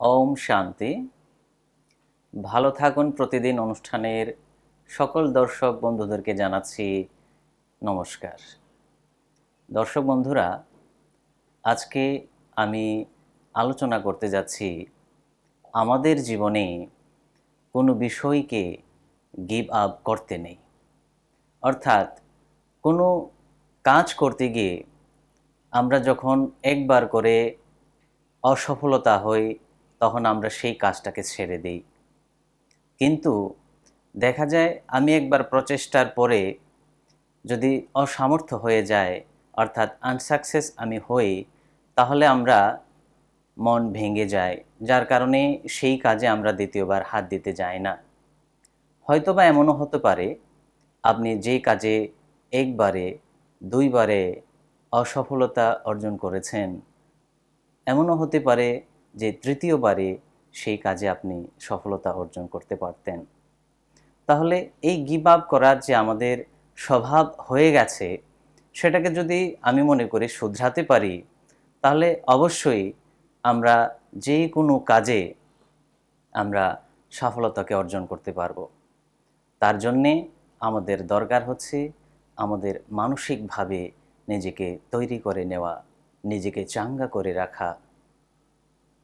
ওম শান্তি। ভালো থাকুন প্রতিদিন অনুষ্ঠানের সকল দর্শক বন্ধুদেরকে জানাচ্ছি নমস্কার। দর্শক বন্ধুরা, আজকে আমি আলোচনা করতে যাচ্ছি আমাদের জীবনে কোনো বিষয়কে গিভ আপ করতে নেই। অর্থাৎ কোনো কাজ করতে গিয়ে আমরা যখন একবার করে অসফলতা হই তখন আমরা সেই কাজটাকে ছেড়ে দিই। কিন্তু দেখা যায় আমি একবার প্রচেষ্টার পরে যদি অসামর্থ্য হয়ে যায়, অর্থাৎ আনসাকসেস আমি হই, তাহলে আমরা মন ভেঙে যায় যার কারণে সেই কাজে আমরা দ্বিতীয়বার হাত দিতে যাই না। হয়তোবা এমনও হতে পারে, আপনি যে কাজে একবারে, দুইবারে অসফলতা অর্জন করেছেন, এমনও হতে পারে যে তৃতীয়বারে সেই কাজে আপনি সফলতা অর্জন করতে পারতেন। তাহলে এই গিভ আপ করার যে আমাদের স্বভাব হয়ে গেছে, সেটাকে যদি আমি মনে করি শুধরাতে পারি, তাহলে অবশ্যই আমরা যে কোনো কাজে আমরা সফলতাকে অর্জন করতে পারব। তার জন্যে আমাদের দরকার হচ্ছে আমাদের মানসিকভাবে নিজেকে তৈরি করে নেওয়া, নিজেকে চাঙ্গা করে রাখা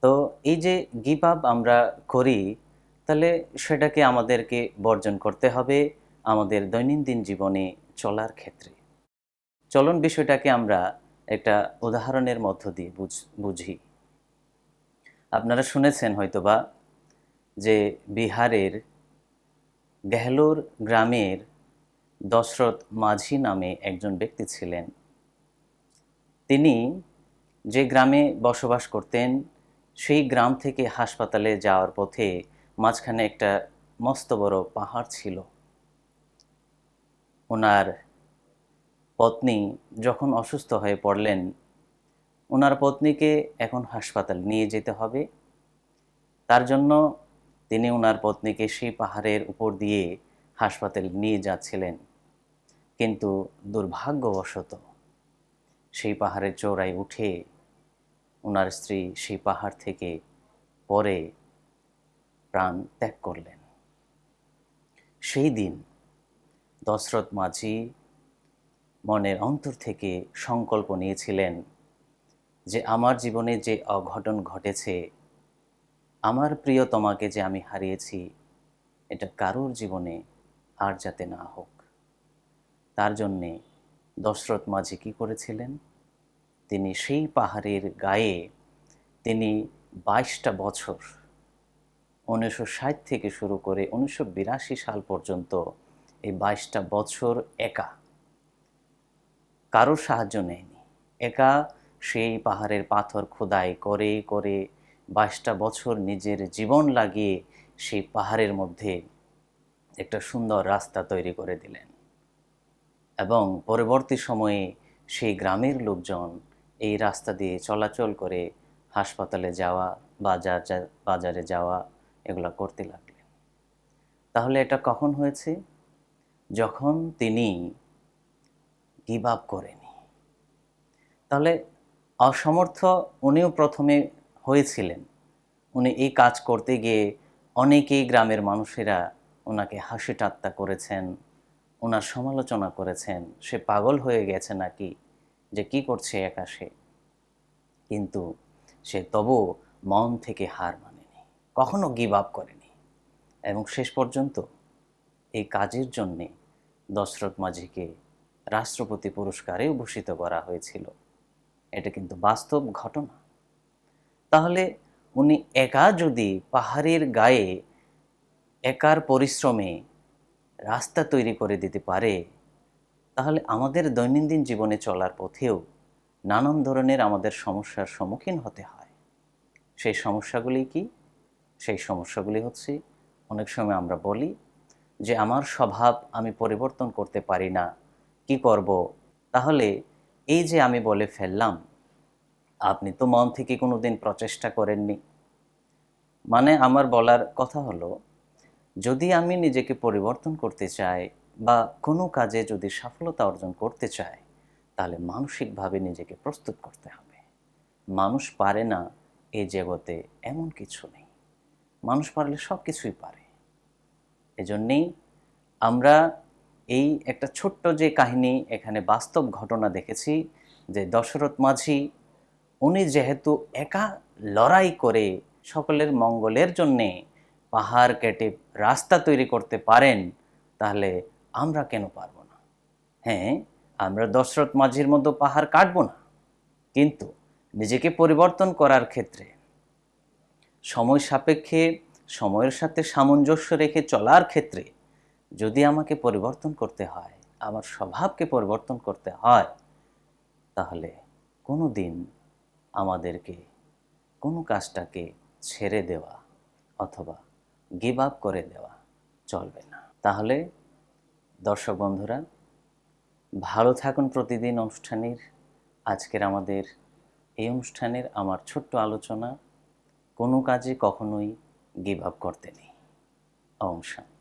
তো এই যে গিভ আপ আমরা করি, তাহলে সেটাকে আমাদেরকে বর্জন করতে হবে আমাদের দৈনন্দিন জীবনে চলার ক্ষেত্রে। চলন বিষয়টাকে আমরা একটা উদাহরণের মধ্য দিয়ে বুঝ আপনারা শুনেছেন হয়তোবা যে বিহারের গেহলোর গ্রামের দশরথ মাঝি নামে একজন ব্যক্তি ছিলেন। তিনি যে গ্রামে বসবাস করতেন সেই গ্রাম থেকে হাসপাতালে যাওয়ার পথে মাঝখানে একটা মস্ত বড় পাহাড় ছিল। ওনার পত্নী যখন অসুস্থ হয়ে পড়লেন, ওনার পত্নীকে এখন হাসপাতাল নিয়ে যেতে হবে। তার জন্য তিনি ওনার পত্নীকে সেই পাহাড়ের উপর দিয়ে হাসপাতালে নিয়ে যাচ্ছিলেন। কিন্তু দুর্ভাগ্যবশত সেই পাহাড়ের চৌড়ায় উঠে ওনার স্ত্রী সেই পাহাড় থেকে পরে প্রাণ ত্যাগ করলেন। সেই দিন দশরথ মাঝি মনের অন্তর থেকে সংকল্প নিয়েছিলেন যে আমার জীবনে যে অঘটন ঘটেছে, আমার প্রিয়তমাকে যে আমি হারিয়েছি, এটা কারোর জীবনে আর যাতে না হোক। তার জন্যে দশরথ মাঝি কী করেছিলেন? তিনি সেই পাহাড়ের গায়ে তিনি বাইশটা বছর, উনিশশো ষাট থেকে শুরু করে উনিশশো বিরাশি সাল পর্যন্ত এই বাইশটা বছর একা। কারোর সাহায্য নেয়নি। একা সেই পাহাড়ের পাথর খোদাই করে করে বাইশটা বছর নিজের জীবন লাগিয়ে সেই পাহাড়ের মধ্যে একটা সুন্দর রাস্তা তৈরি করে দিলেন। এবং পরবর্তী সময়ে সেই গ্রামের লোকজন এই রাস্তা দিয়ে চলাচল করে হাসপাতালে যাওয়া, বাজার বাজারে যাওয়া এগুলো করতে লাগলেন। তাহলে এটা কখন হয়েছে? যখন তিনি গিভ আপ করেনি তাহলে অসমর্থ উনিও প্রথমে হয়েছিলেন। উনি এই কাজ করতে গিয়ে অনেকেই গ্রামের মানুষেরা ওনাকে হাসি ঠাট্টা করেছেন, ওনার সমালোচনা করেছেন, সে পাগল হয়ে গেছে নাকি? যে কি করছে একা সে? কিন্তু সে তবু মন থেকে হার মানেনি, কখনো গিভ আপ করেনি। এবং শেষ পর্যন্ত এই কাজের জন্যে দশরথ মাঝিকে রাষ্ট্রপতি পুরস্কারেও ভূষিত করা হয়েছিল। এটা কিন্তু বাস্তব ঘটনা। তাহলে উনি একা যদি পাহাড়ের গায়ে একার পরিশ্রমে রাস্তা তৈরি করে দিতে পারে তাহলে আমাদের দৈনন্দিন জীবনে চলার পথেও নানান ধরনের আমাদের সমস্যার সম্মুখীন হতে হয়। সেই সমস্যাগুলি কি? সেই সমস্যাগুলি হচ্ছে, অনেক সময় আমরা বলি যে, আমার স্বভাব আমি পরিবর্তন করতে পারি না, কি করব? তাহলে এই যে আমি বলে ফেললাম, আপনি তো মন থেকে কোনো দিন প্রচেষ্টা করেননি। মানে আমার বলার কথা হলো, যদি আমি নিজেকে পরিবর্তন করতে চাই বা কোনো কাজে যদি সফলতা অর্জন করতে চায়, তাহলে মানসিকভাবে নিজেকে প্রস্তুত করতে হবে। মানুষ পারে না এই জগতে এমন কিছু নেই। মানুষ পারলে সব কিছুই পারে। এজন্যেই আমরা এই একটা ছোট্ট যে কাহিনী, এখানে বাস্তব ঘটনা দেখেছি যে দশরথ মাঝি, উনি যেহেতু একা লড়াই করে সকলের মঙ্গলের জন্যে পাহাড় কেটে রাস্তা তৈরি করতে পারেন, তাহলে আমরা কেন পারব না? হ্যাঁ আমরা দশরথ মাঝির মতো পাহাড় কাটবো না। কিন্তু নিজেকে পরিবর্তন করার ক্ষেত্রে সময় সাপেক্ষে, সময়ের সাথে সামঞ্জস্য রেখে চলার ক্ষেত্রে যদি আমাকে পরিবর্তন করতে হয়, আমার স্বভাবকে পরিবর্তন করতে হয়, তাহলে কোনো দিন আমাদেরকে, কোনো কাজটাকে ছেড়ে দেওয়া অথবা গিভ আপ করে দেওয়া চলবে না। তাহলে দর্শক বন্ধুরা, ভালো থাকুন প্রতিদিন অনুষ্ঠানের, আজকের আমাদের এই অনুষ্ঠানের আমার ছোট্ট আলোচনা, কোনো কাজে কখনোই গিভ আপ করতে নেই। শান্তি।